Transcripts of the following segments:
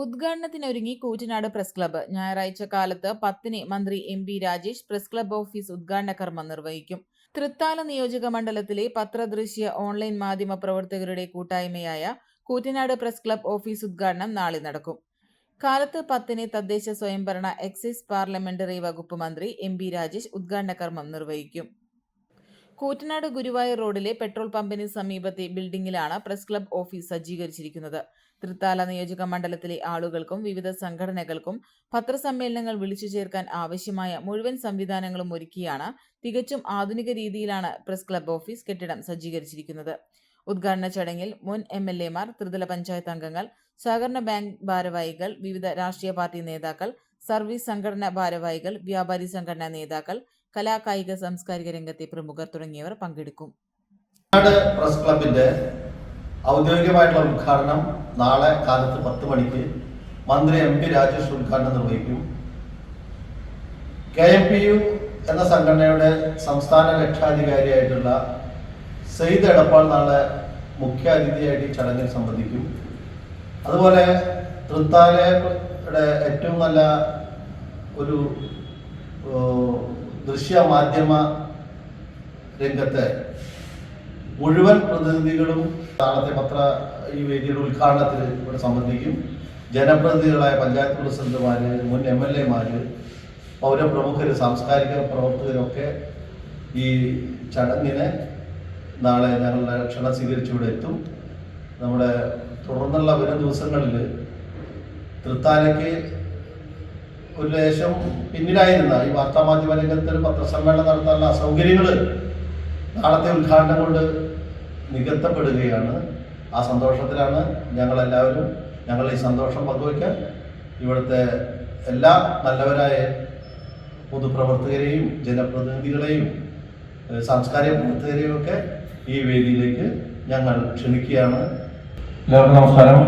ഉദ്ഘാടനത്തിനൊരുങ്ങി Koottanad press club. ഞായറാഴ്ച കാലത്ത് പത്തിന് മന്ത്രി M P Rajesh press club office ഉദ്ഘാടന കർമ്മം നിർവഹിക്കും. തൃത്താല നിയോജക മണ്ഡലത്തിലെ പത്രദൃശ്യ ഓൺലൈൻ മാധ്യമ പ്രവർത്തകരുടെ കൂട്ടായ്മയായ കൂറ്റനാട് പ്രസ് ക്ലബ്ബ് ഓഫീസ് ഉദ്ഘാടനം നാളെ നടക്കും. കാലത്ത് പത്തിന് തദ്ദേശ സ്വയംഭരണ എക്സൈസ് പാർലമെന്ററി വകുപ്പ് മന്ത്രി എം പി രാജേഷ് ഉദ്ഘാടന കർമ്മം നിർവഹിക്കും. കൂറ്റനാട് ഗുരുവായൂർ റോഡിലെ പെട്രോൾ പമ്പിന് സമീപത്തെ ബിൽഡിംഗിലാണ് പ്രസ് ക്ലബ് ഓഫീസ് സജ്ജീകരിച്ചിരിക്കുന്നത്. തൃത്താല നിയോജക മണ്ഡലത്തിലെ ആളുകൾക്കും വിവിധ സംഘടനകൾക്കും പത്രസമ്മേളനങ്ങൾ വിളിച്ചു ചേർക്കാൻ ആവശ്യമായ മുഴുവൻ സംവിധാനങ്ങളും ഒരുക്കിയാണ് തികച്ചും ആധുനിക രീതിയിലാണ് പ്രസ് ക്ലബ് ഓഫീസ് കെട്ടിടം സജ്ജീകരിച്ചിരിക്കുന്നത്. ഉദ്ഘാടന ചടങ്ങിൽ മുൻ എം എൽ എമാർ ത്രിതല പഞ്ചായത്ത് അംഗങ്ങൾ സഹകരണ ബാങ്ക് ഭാരവാഹികൾ വിവിധ രാഷ്ട്രീയ പാർട്ടി നേതാക്കൾ സർവീസ് സംഘടനാ ഭാരവാഹികൾ വ്യാപാരി സംഘടനാ നേതാക്കൾ കലാ കായിക സാംസ്കാരിക രംഗത്തെ പ്രമുഖർ തുടങ്ങിയവർ പങ്കെടുക്കും. പ്രസ് ക്ലബിന്റെ ഔദ്യോഗികമായിട്ടുള്ള ഉദ്ഘാടനം നാളെ കാലത്ത് പത്ത് മണിക്ക് മന്ത്രി എം പി രാജേഷ് ഉദ്ഘാടനം നിർവഹിക്കും. കെ എം പി യു എന്ന സംഘടനയുടെ സംസ്ഥാന രക്ഷാധികാരിയായിട്ടുള്ള സെയ്ദ് എടപ്പാൾ നാളെ മുഖ്യ അതിഥിയായിട്ട് ഈ ചടങ്ങിൽ സംബന്ധിക്കും. അതുപോലെ തൃത്താലയുടെ ഏറ്റവും നല്ല ഒരു ദൃശ്യ മാധ്യമ രംഗത്തെ മുഴുവൻ പ്രതിനിധികളും നാളത്തെ പത്ര ഈ വേദിയുടെ ഉദ്ഘാടനത്തിൽ ഇവിടെ സംബന്ധിക്കും. ജനപ്രതിനിധികളായ പഞ്ചായത്ത് പ്രസിഡന്റുമാര് മുൻ എം എൽ എമാര് പൗരപ്രമുഖർ സാംസ്കാരിക പ്രവർത്തകരൊക്കെ ഈ ചടങ്ങിന് നാളെ ഞങ്ങളുടെ ക്ഷണം സ്വീകരിച്ച് ഇവിടെ എത്തും. നമ്മുടെ തുടർന്നുള്ള വരും ദിവസങ്ങളിൽ തൃത്താലയ്ക്ക് ഒരു ലേശം പിന്നിലായിരുന്ന ഈ വാർത്താമാധ്യമ രംഗത്ത് പത്രസമ്മേളനം നടത്താനുള്ള അസൗകര്യങ്ങൾ നാളത്തെ ഉദ്ഘാടനം കൊണ്ട് നികത്തപ്പെടുകയാണ്. ആ സന്തോഷത്തിലാണ് ഞങ്ങളെല്ലാവരും ഞങ്ങൾ ഈ സന്തോഷം പങ്കുവയ്ക്കാൻ ഇവിടുത്തെ എല്ലാ നല്ലവരായ പൊതുപ്രവർത്തകരെയും ജനപ്രതിനിധികളെയും സാംസ്കാരിക പ്രവർത്തകരെയും ഒക്കെ ഈ വേദിയിലേക്ക് ഞങ്ങൾ ക്ഷണിക്കുകയാണ്. എല്ലാവർക്കും നമസ്കാരം.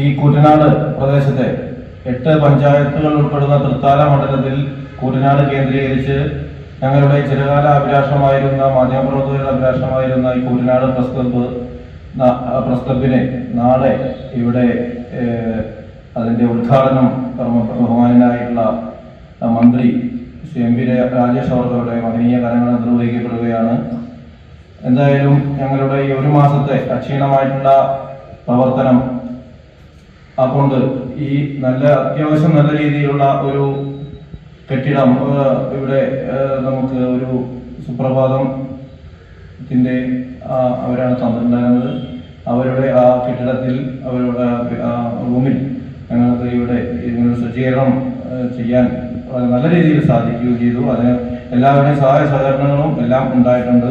ഈ കുട്ടനാട് പ്രദേശത്തെ എട്ട് പഞ്ചായത്തുകൾ ഉൾപ്പെടുന്ന തൃത്താല മണ്ഡലത്തിൽ കുടിനാട് കേന്ദ്രീകരിച്ച് ഞങ്ങളുടെ ചിരകാല അഭിലാഷമായിരുന്ന മാധ്യമപ്രവർത്തകരുടെ അഭിലാഷമായിരുന്ന ഈ കുടിനാട് പ്രസ് ക്ലബ്ബ് പ്രസ് ക്ലബിനെ നാളെ ഇവിടെ അതിന്റെ ഉദ്ഘാടനം ബഹുമാനായിട്ടുള്ള മന്ത്രി ശ്രീ എം പി രാജേഷ് അവർക്കവരുടെ മഹനീയ കരങ്ങൾ നിർവഹിക്കപ്പെടുകയാണ്. എന്തായാലും ഞങ്ങളുടെ ഈ ഒരു മാസത്തെ അക്ഷീണമായിട്ടുള്ള പ്രവർത്തനം അതുകൊണ്ട് ഈ നല്ല അത്യാവശ്യം നല്ല രീതിയിലുള്ള ഒരു കെട്ടിടം ഇവിടെ നമുക്ക് ഒരു സുപ്രഭാതത്തിന്റെ ആ, അവരാണ് തന്നിട്ടുണ്ടായിരുന്നത്. അവരുടെ ആ കെട്ടിടത്തിൽ അവരുടെ റൂമിൽ ഞങ്ങൾക്ക് ഇവിടെ ഇതിനൊരു സജ്ജീകരണം ചെയ്യാൻ നല്ല രീതിയിൽ സാധിക്കുകയും ചെയ്തു. അതിന് എല്ലാവരുടെയും സഹായ സഹകരണങ്ങളും എല്ലാം ഉണ്ടായിട്ടുണ്ട്.